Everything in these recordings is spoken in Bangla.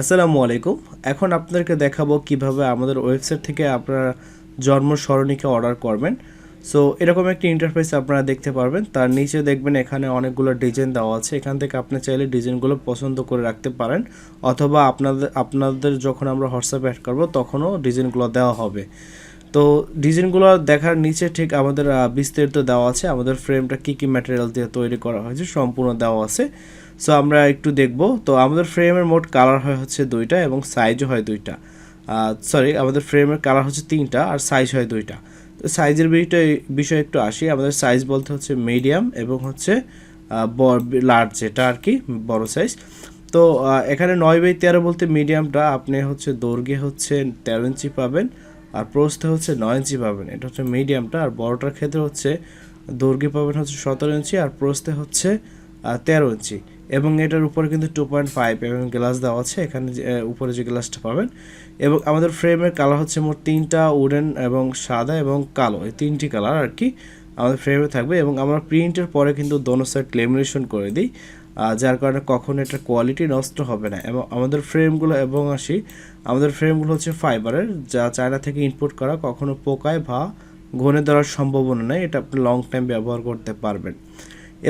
আসসালামু আলাইকুম। এখন আপনাদেরকে দেখাবো কীভাবে আমাদের ওয়েবসাইট থেকে আপনারা জন্ম সরণিকে অর্ডার করবেন। সো এরকম একটি ইন্টারফেস আপনারা দেখতে পারবেন। তার নিচে দেখবেন এখানে অনেকগুলো ডিজাইন দেওয়া আছে। এখান থেকে আপনি চাইলে ডিজাইনগুলো পছন্দ করে রাখতে পারেন। অথবা আপনাদের আপনাদের যখন আমরা হোয়াটসঅ্যাপ অ্যাড করব, তখনও ডিজাইনগুলো দেওয়া হবে। তো ডিজাইনগুলো দেখার নিচে ঠিক আমাদের বিস্তারিত দেওয়া আছে। আমাদের ফ্রেমটা কী কী ম্যাটেরিয়াল দিয়ে তৈরি করা হয়েছে সম্পূর্ণ দেওয়া আছে। সো আমরা একটু দেখব। তো আমাদের ফ্রেমের মোট কালার হয় হচ্ছে দুইটা এবং সাইজও হয় দুইটা। সরি আমাদের ফ্রেমের কালার হচ্ছে তিনটা আর সাইজ হয় দুইটা। তো সাইজের বিষয়টা বিষয়ে একটু আসি। আমাদের সাইজ বলতে হচ্ছে মিডিয়াম এবং হচ্ছে লার্জ যেটা আর কি, বড় সাইজ তো এখানে নয় বাই তেরো বলতে মিডিয়ামটা আপনি হচ্ছে দৈর্ঘ্যে হচ্ছে তেরো ইঞ্চি পাবেন। আর প্রস্থে হচ্ছে নয় ইঞ্চি পাবেন। এটা হচ্ছে মিডিয়ামটা আর বড়টার ক্ষেত্রে হচ্ছে দৈর্ঘ্যে পাবেন হচ্ছে সতেরো ইঞ্চি, আর প্রস্থে হচ্ছে তেরো ইঞ্চি। এবং এটার উপরে কিন্তু টু পয়েন্ট ফাইভ এবং গ্লাস দেওয়া আছে, এখানে উপরে যে গ্লাসটা পাবেন। এবং আমাদের ফ্রেমের কালার হচ্ছে মোট তিনটা উডেন এবং সাদা এবং কালো, এই তিনটি কালার আর কি আমাদের ফ্রেমে থাকবে। এবং আমরা প্রিন্টের পরে কিন্তু দোনো সাইড লেমিনেশন করে দিই। যার কারণে কখনো এটার কোয়ালিটি নষ্ট হবে না। এবং আমাদের ফ্রেমগুলো এবং আসি, আমাদের ফ্রেমগুলো হচ্ছে ফাইবারের যা চায়না থেকে ইনপুট করা, কখনো পোকায় বা ঘনে ধরার সম্ভাবনা নেই, এটা আপনি লং টাইম ব্যবহার করতে পারবেন।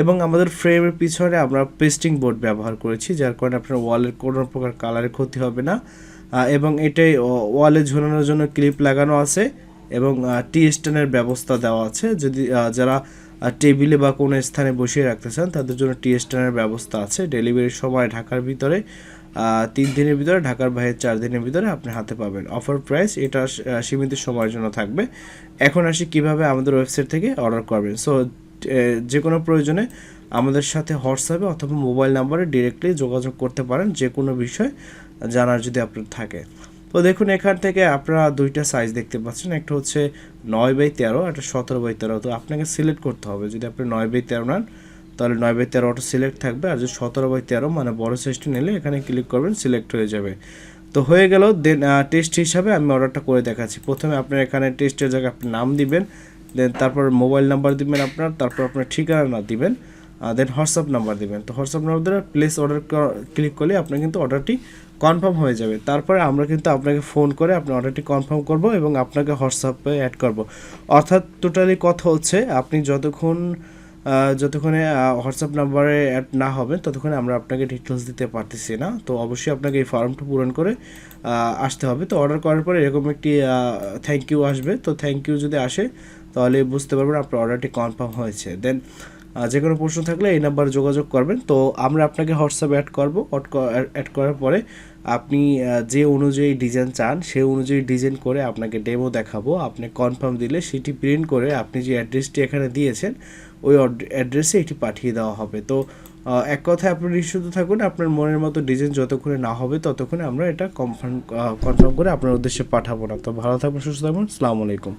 এবং আমাদের ফ্রেমের পিছনে আমরা পেস্টিং বোর্ড ব্যবহার করেছি, যার কারণে আপনার ওয়ালের কোনো প্রকার কালারের ক্ষতি হবে না। এবং এটাই ওয়ালে ঝোলানোর জন্য ক্লিপ লাগানো আছে, এবং টি স্ট্যান্ডের ব্যবস্থা দেওয়া আছে। যদি যারা টেবিলে বা কোনো স্থানে বসিয়ে রাখতে চান, তাদের জন্য টি স্ট্যান্ডের ব্যবস্থা আছে। ডেলিভারির সময় ঢাকার ভিতরে তিন দিনের ভিতরে, ঢাকার বাইরে চার দিনের ভিতরে আপনি হাতে পাবেন। অফার প্রাইস এটা সীমিত সময়ের জন্য থাকবে। এখন আসি কীভাবে আমাদের ওয়েবসাইট থেকে অর্ডার করবেন। সো যে কোনো প্রয়োজনে আমাদের সাথে হোয়াটসঅ্যাপে অথবা মোবাইল নাম্বারে ডিরেক্টলি যোগাযোগ করতে পারেন যে কোনো বিষয় জানার যদি আপনার থাকে। তো দেখুন, এখান থেকে আপনারা দুইটা সাইজ দেখতে পাচ্ছেন। একটা হচ্ছে নয় বাই তেরো, একটা সতেরো বাই তেরো। তো আপনাকে সিলেক্ট করতে হবে। যদি আপনি নয় বাই তেরো নেন, তাহলে নয় বাই তেরো অটো সিলেক্ট থাকবে। আর যদি সতেরো বাই তেরো মানে বড় সাইজটা নিলে এখানে ক্লিক করবেন সিলেক্ট হয়ে যাবে। তো হয়ে গেল দেন টেস্ট হিসাবে আমি অর্ডারটা করে দেখাচ্ছি। প্রথমে আপনার এখানে টেস্টের জায়গায় আপনি নাম দিবেন দেন তারপর মোবাইল নাম্বার দিবেন আপনার, তারপর আপনার ঠিকানা দিবেন। দেন হোয়াটসঅ্যাপ নাম্বার দিবেন। তো হোয়াটসঅ্যাপ নাম্বার দ্বারা প্লেস অর্ডার ক্লিক করলে আপনার কিন্তু অর্ডারটি কনফার্ম হয়ে যাবে। তারপরে আমরা কিন্তু আপনাকে ফোন করে আপনার অর্ডারটি কনফার্ম করব এবং আপনাকে হোয়াটসঅ্যাপে অ্যাড করব। অর্থাৎ টোটালি কথা হচ্ছে, আপনি যতক্ষণ যতক্ষণে হোয়াটসঅ্যাপ নাম্বারে অ্যাড না হবেন ততক্ষণে আমরা আপনাকে ডিটেলস দিতে পারতেছি না। তো অবশ্যই আপনাকে এই ফর্মটা পূরণ করে আসতে হবে। তো অর্ডার করার পরে এরকম একটি থ্যাংক ইউ আসবে। তো থ্যাংক ইউ যদি আসে, তাহলে বুঝতে পারবেন আপনার অর্ডারটি কনফার্ম হয়েছে। দেন যে কোনো প্রশ্ন থাকলে এই নাম্বারে যোগাযোগ করবেন। তো আমরা আপনাকে হোয়াটসঅ্যাপ অ্যাড করব। অ্যাড করার পরে আপনি যে অনুযায়ী ডিজাইন চান সেই অনুযায়ী ডিজাইন করে আপনাকে ডেমো দেখাবো। আপনি কনফার্ম দিলে সেটি প্রিন্ট করে আপনি যে অ্যাড্রেসটি এখানে দিয়েছেন, ওই অ্যাড্রেসে এটি পাঠিয়ে দেওয়া হবে। তো এক কথায় আপনি নিশ্চিত থাকুন, আপনার মনের মতো ডিজাইন যতক্ষণে না হবে, ততক্ষণে আমরা এটা কনফার্ম কনফার্ম করে আপনার উদ্দেশ্যে পাঠাবো না। তো ভালো থাকবেন সুস্থ থাকবেন আসসালামু আলাইকুম।